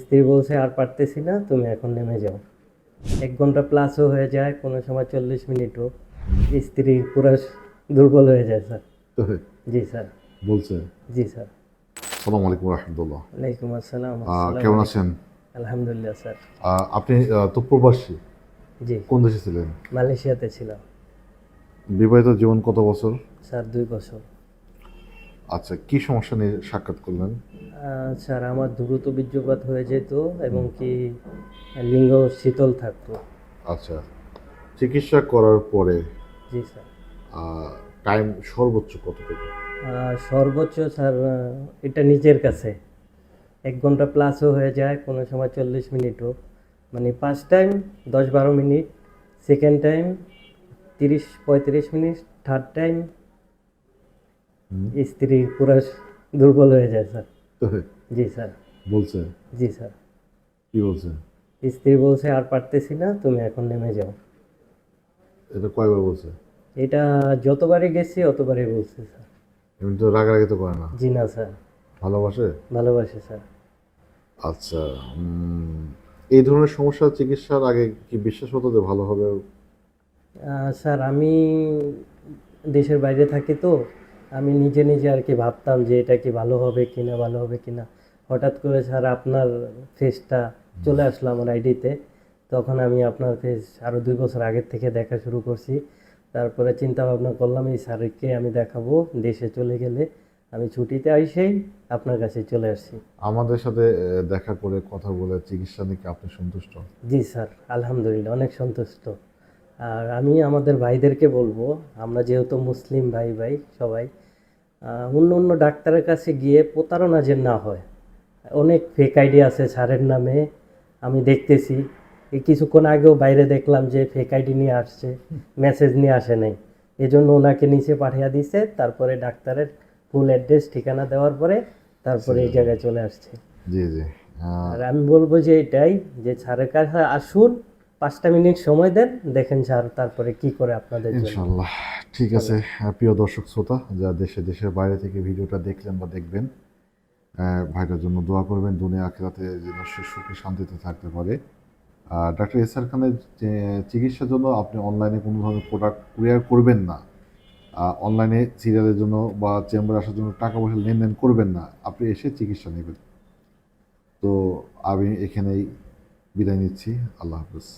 স্ত্রী বলছে আর পারতেছি না তুমি এখন নেমে যাও। এক ঘণ্টা প্লাসও হয়ে যায় কোনো সময় চল্লিশ মিনিটও স্ত্রী পুরো দুর্বল হয়ে যায় স্যার। জি স্যার। বলছে? জি স্যার। সালাম আলাইকুম রহমতুল্লাহ। ওয়ালাইকুম আসসালাম। কেমন আছেন? আলহামদুলিল্লাহ স্যার। আপনি তো প্রবাসী? জি। কোন দেশে ছিলেন? মালয়েশিয়াতে ছিলাম। বিবাহিত জীবন কত বছর? স্যার দুই বছর। আচ্ছা কি সমস্যা নিয়ে সাক্ষাৎ করলেন? স্যার আমার দ্রুত বীর্যপাত হয়ে যেত এবং কি লিঙ্গ শীতল থাকতো। আচ্ছা চিকিৎসা করার পরে জি স্যার। টাইম সর্বোচ্চ কতটুকু সর্বোচ্চ স্যার এটা নিজের কাছে। এক ঘণ্টা প্লাসও হয়ে যায় কোনো সময় চল্লিশ মিনিটও। মানে ফার্স্ট টাইম দশ বারো মিনিট। সেকেন্ড টাইম তিরিশ পঁয়ত্রিশ মিনিট। Third time. স্ত্রী পুরো দুর্বল হয়ে যায় স্যার। জি স্যার। বলছে? জি স্যার। কি বলছে? স্ত্রী বলছে আর পারতেছি না তুমি এখন নেমে যাও। এটা কয়বার বলছে? এটা যতবারই গেছি অতবারই বলছে স্যার। এমনি তো রাগারাগি তো করে না? জি না স্যার। ভালোবাসে? ভালোবাসে স্যার। আচ্ছা এই ধরনের সমস্যা চিকিৎসার আগে কি বিশ্বাস হতো যে ভালো হবে? স্যার আমি দেশের বাইরে থাকি তো আমি নিজে নিজে আর কি ভাবতাম যে এটা কি ভালো হবে কিনা ভালো হবে কিনা। হঠাৎ করে স্যার আপনার ফেসটা চলে আসলো আমার আইডিতে। তখন আমি আপনার ফেস আরও দুই বছর আগের থেকে দেখা শুরু করছি। তারপরে চিন্তা ভাবনা করলাম এই স্যারকে আমি দেখাবো দেশে চলে গেলে আমি ছুটিতে আইসেই আপনার কাছে চলে আসছি। আমাদের সাথে দেখা করে কথা বলে চিকিৎসা নিয়ে আপনি সন্তুষ্ট? জি স্যার আলহামদুলিল্লাহ অনেক সন্তুষ্ট। আর আমি আমাদের ভাইদেরকে বলব আমরা যেহেতু মুসলিম ভাই ভাই সবাই অন্য অন্য ডাক্তারের কাছে গিয়ে প্রতারণা যে না হয় অনেক ফেক আইডি আছে স্যারের নামে আমি দেখতেছি। এই কিছুক্ষণ আগেও বাইরে দেখলাম যে ফেক আইডি নিয়ে আসছে মেসেজ নিয়ে আসে নাই। এজন্য ওনাকে নিচে পাঠিয়ে দিছে তারপরে ডাক্তারের ফুল অ্যাড্রেস ঠিকানা দেওয়ার পরে তারপরে এই জায়গায় চলে আসছে। জি জি। আর আমি বলব যে এটাই যে স্যারের কাছে আসুন পাঁচটা মিনিট সময় দেন দেখেন স্যার তারপরে কি করে আপনাদের ইনশাল্লাহ। ঠিক আছে আহ, প্রিয় দর্শক শ্রোতা যা দেশে দেশের বাইরে থেকে ভিডিওটা দেখলেন বা দেখবেন ভাইটার জন্য দোয়া করবেন দুনিয়া আখেরাতে যেন সে সুখে শান্তিতে থাকতে পারে। আর ডাক্তার এসআর খানের চিকিৎসার জন্য আপনি অনলাইনে কোনো ধরনের প্রোডাক্ট কুরিয়ার করবেন না অনলাইনে সিরিয়ালের জন্য বা চেম্বারে আসার জন্য টাকা পয়সা লেনদেন করবেন না আপনি এসে চিকিৎসা নেবেন। তো আমি এখানেই বিদায় নিচ্ছি। আল্লাহ হাফেজ।